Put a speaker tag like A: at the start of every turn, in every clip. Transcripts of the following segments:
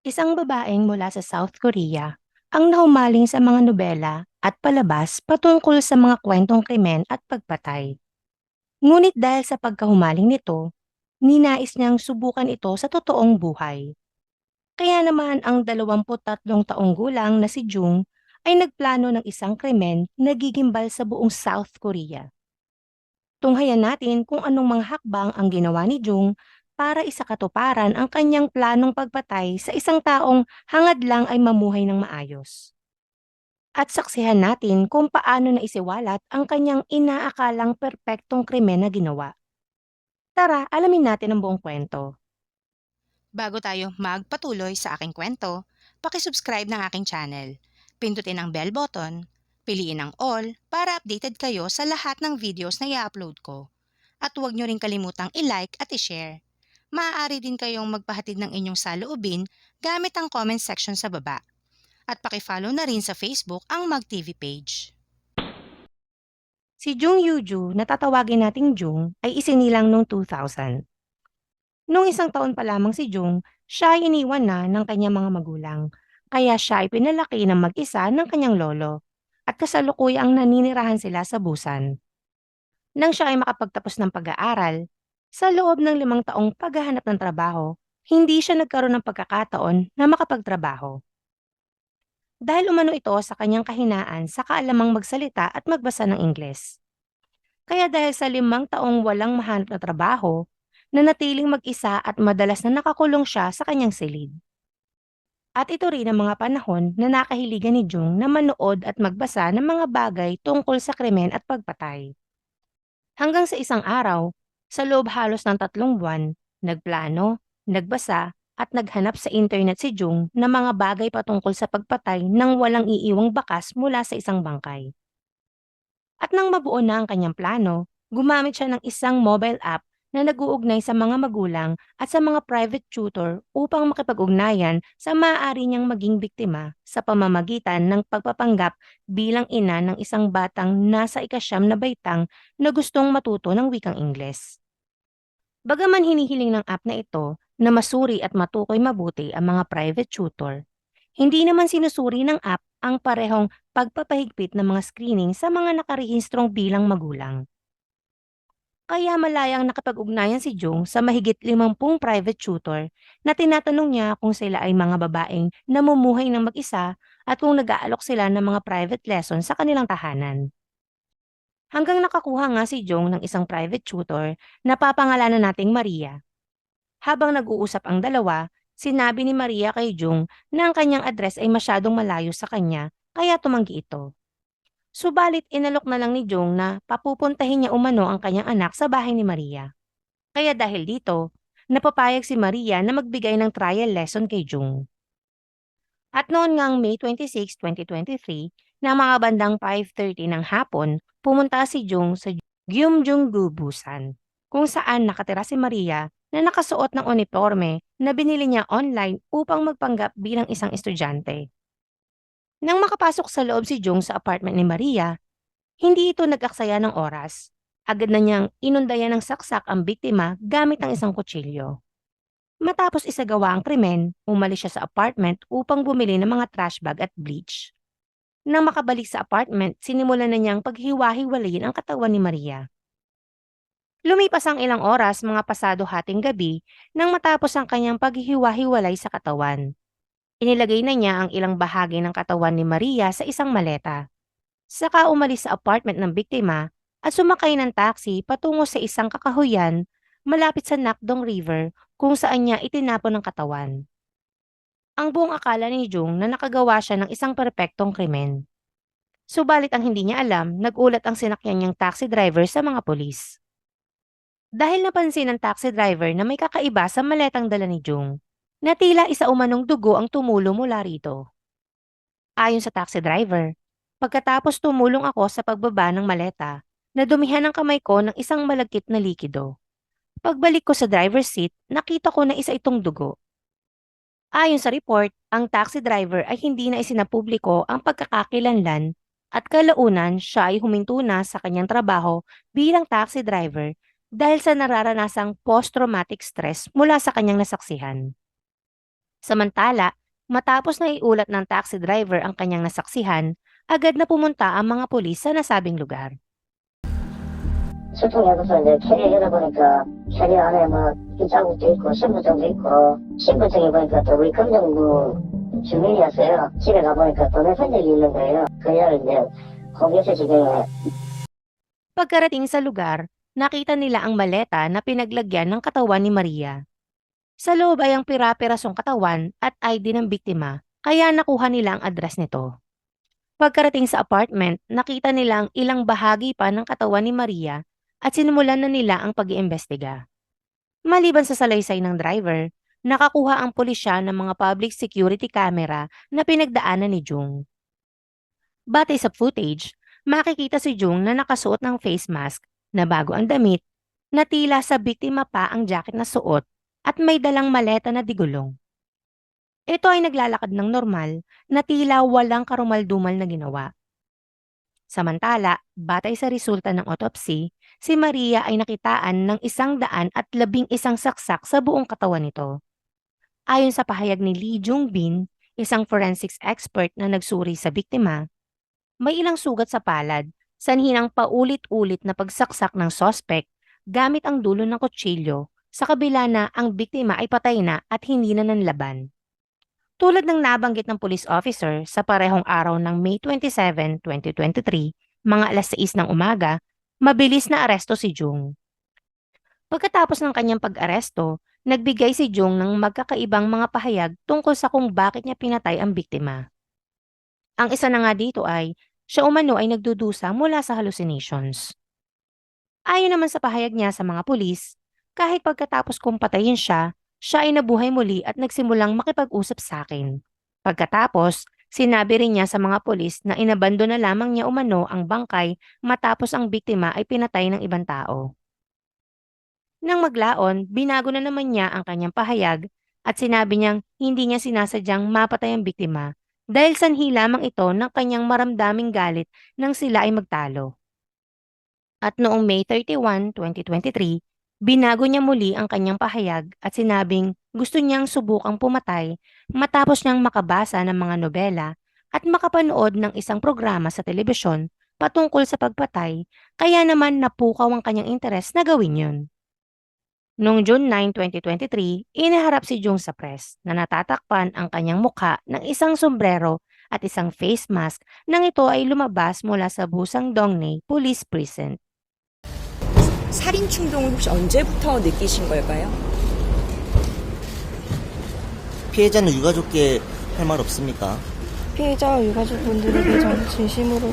A: Isang babaeng mula sa South Korea ang nahumaling sa mga nobela at palabas patungkol sa mga kwentong krimen at pagpatay. Ngunit dahil sa pagkahumaling nito, ninais niyang subukan ito sa totoong buhay. Kaya naman ang 23 taong gulang na si Jung ay nagplano ng isang krimen na gigimbal sa buong South Korea. Tunghayan natin kung anong mga hakbang ang ginawa ni Jung para isakatuparan ang kanyang planong pagpatay sa isang taong hangad lang ay mamuhay ng maayos. At saksihan natin kung paano na isiwalat ang kanyang inaakalang perpektong krimen na ginawa. Tara, alamin natin ang buong kwento.
B: Bago tayo magpatuloy sa aking kwento, pakisubscribe ng aking channel. Pindutin ang bell button, piliin ang all para updated kayo sa lahat ng videos na i-upload ko. At huwag nyo rin kalimutang i-like at i-share. Maaari din kayong magpahatid ng inyong saloobin gamit ang comment section sa baba. At pakifollow na rin sa Facebook ang MagTV page.
A: Si Jung Yuju, na tatawagin nating Jung, ay isinilang noong 2000. Noong isang taon pa lamang si Jung, siya ay iniwan na ng kanyang mga magulang. Kaya siya ay pinalaki ng mag-isa ng kanyang lolo at kasalukuyang naninirahan sila sa Busan. Nang siya ay makapagtapos ng pag-aaral, sa loob ng limang taong paghahanap ng trabaho, hindi siya nagkaroon ng pagkakataon na makapagtrabaho. Dahil umano ito sa kanyang kahinaan sa kaalamang magsalita at magbasa ng Ingles. Kaya dahil sa limang taong walang mahanap na trabaho, nanatiling mag-isa at madalas na nakakulong siya sa kanyang silid. At ito rin ang mga panahon na nakahiligan ni Jung na manood at magbasa ng mga bagay tungkol sa krimen at pagpatay. Hanggang sa isang araw, sa loob halos ng tatlong buwan, nagplano, nagbasa, at naghanap sa internet si Jung ng mga bagay patungkol sa pagpatay nang walang iiwang bakas mula sa isang bangkay. At nang mabuo na ang kanyang plano, gumamit siya ng isang mobile app na nag-uugnay sa mga magulang at sa mga private tutor upang makipag-ugnayan sa maaari niyang maging biktima sa pamamagitan ng pagpapanggap bilang ina ng isang batang nasa ikasyam na baitang na gustong matuto ng wikang Ingles. Bagaman hinihiling ng app na ito na masuri at matukoy mabuti ang mga private tutor, hindi naman sinusuri ng app ang parehong pagpapahigpit ng mga screening sa mga nakarehistrong bilang magulang. Kaya malayang nakapag-ugnayan si Jung sa mahigit 50 private tutor na tinatanong niya kung sila ay mga babaeng namumuhay ng mag-isa at kung nag-aalok sila ng mga private lesson sa kanilang tahanan. Hanggang nakakuha nga si Jung ng isang private tutor na papangalanan nating Maria. Habang nag-uusap ang dalawa, sinabi ni Maria kay Jung na ang kanyang address ay masyadong malayo sa kanya kaya tumanggi ito. Subalit inalok na lang ni Jung na papupuntahin niya umano ang kanyang anak sa bahay ni Maria. Kaya dahil dito, napapayag si Maria na magbigay ng trial lesson kay Jung. At noon ngang May 26, 2023, na mga bandang 5.30 ng hapon, pumunta si Jung sa Gyumjunggu, Busan, kung saan nakatira si Maria na nakasuot ng uniforme na binili niya online upang magpanggap bilang isang estudyante. Nang makapasok sa loob si Jung sa apartment ni Maria, hindi ito nag-aksaya ng oras. Agad na niyang inundayan ng saksak ang biktima gamit ang isang kutsilyo. Matapos isagawa ang krimen, umalis siya sa apartment upang bumili ng mga trash bag at bleach. Nang makabalik sa apartment, sinimulan na niyang paghiwa-hiwalayin ang katawan ni Maria. Lumipas ang ilang oras mga pasado hating gabi nang matapos ang kanyang paghihiwa-hiwalay sa katawan. Inilagay na niya ang ilang bahagi ng katawan ni Maria sa isang maleta. Saka umalis sa apartment ng biktima at sumakay ng taxi patungo sa isang kakahuyan malapit sa Nakdong River kung saan niya itinapon ang katawan. Ang buong akala ni Jung na nakagawa siya ng isang perpektong krimen. Subalit ang hindi niya alam, nagulat ang sinakyan niyang taxi driver sa mga polis. Dahil napansin ng taxi driver na may kakaiba sa maletang dala ni Jung, na tila isa umanong dugo ang tumulo mula rito. Ayon sa taxi driver, pagkatapos tumulong ako sa pagbaba ng maleta, nadumihan ang kamay ko ng isang malagkit na likido. Pagbalik ko sa driver's seat, nakita ko na isa itong dugo. Ayon sa report, ang taxi driver ay hindi na isinapubliko ang pagkakakilanlan at kalaunan siya ay huminto na sa kanyang trabaho bilang taxi driver dahil sa nararanasang post-traumatic stress mula sa kanyang nasaksihan. Samantala, matapos na iulat ng taxi driver ang kanyang nasaksihan, agad na pumunta ang mga pulis sa nasabing lugar.
C: 소통해서 이제 캐리어 열어보니까 캐리어 안에 뭐 자국도 있고 신분증도 있고 신분증에 보니까 또 우리 금정구 주민이었어요. 집에 가보니까 돈의 흔적이 있는 거예요. 그녀를 이제 거기서 지금
A: Pagkarating sa lugar, nakita nila ang maleta na pinaglagyan ng katawan ni Maria. Sa loob ay ang pira-pirasong katawan at ID ng biktima, kaya nakuha nila ang address nito. Pagkarating sa apartment, nakita nila ang ilang bahagi pa ng katawan ni Maria at sinimulan na nila ang pag-iimbestiga. Maliban sa salaysay ng driver, nakakuha ang pulisya ng mga public security camera na pinagdaanan ni Jung. Batay sa footage, makikita si Jung na nakasuot ng face mask na bago ang damit, na tila sa biktima pa ang jacket na suot at may dalang maleta na digulong. Ito ay naglalakad ng normal na tila walang karumaldumal na ginawa. Samantala, batay sa resulta ng autopsy, si Maria ay nakitaan ng isang daan at labing isang saksak sa buong katawan nito. Ayon sa pahayag ni Lee Jung Bin, isang forensics expert na nagsuri sa biktima, may ilang sugat sa palad, sanhi ng paulit-ulit na pagsaksak ng sospek gamit ang dulo ng kutsilyo sa kabila na ang biktima ay patay na at hindi na nanlaban. Tulad ng nabanggit ng police officer sa parehong araw ng May 27, 2023, mga alas 6 ng umaga, mabilis na aresto si Jung. Pagkatapos ng kanyang pag-aresto, nagbigay si Jung ng magkakaibang mga pahayag tungkol sa kung bakit niya pinatay ang biktima. Ang isa na nga dito ay, siya umano ay nagdudusa mula sa hallucinations. Ayon naman sa pahayag niya sa mga pulis, kahit pagkatapos kong patayin siya, siya ay nabuhay muli at nagsimulang makipag-usap sa akin. Pagkatapos, sinabi rin niya sa mga pulis na inabando na lamang niya umano ang bangkay matapos ang biktima ay pinatay ng ibang tao. Nang maglaon, binago na naman niya ang kanyang pahayag at sinabi niyang hindi niya sinasadyang mapatay ang biktima dahil sanhi lamang ito ng kanyang maramdaming galit nang sila ay magtalo. At noong May 31, 2023, binago niya muli ang kanyang pahayag at sinabing gusto niyang subukang pumatay matapos niyang makabasa ng mga nobela at makapanood ng isang programa sa telebisyon patungkol sa pagpatay kaya naman napukaw ang kanyang interes na gawin yun. Noong June 9, 2023, inaharap si Jung sa press na natatakpan ang kanyang mukha ng isang sombrero at isang face mask nang ito ay lumabas mula sa Busang Dongney Police Precinct.
D: 살인 충동을 혹시 언제부터 느끼신 걸까요?
E: 피해자는 유가족께 할 말 없습니까?
F: 피해자와 유가족분들에게 전 진심으로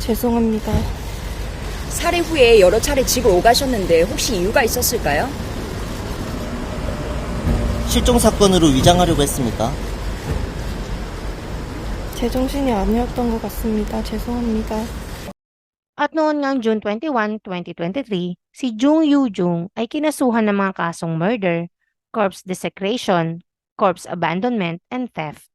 F: 죄송합니다.
D: 살해 후에 여러 차례 집을 오가셨는데 혹시 이유가 있었을까요?
E: 실종 사건으로 위장하려고 했습니까?
F: 제정신이 아니었던 것 같습니다. 죄송합니다.
A: At noon ngang June 21, 2023, si Jung Yoo Jung ay kinasuhan ng mga kasong murder, corpse desecration, corpse abandonment, and theft.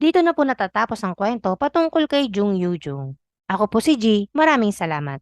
A: Dito na po natatapos ang kwento patungkol kay Jung Yoo Jung. Ako po si G, maraming salamat.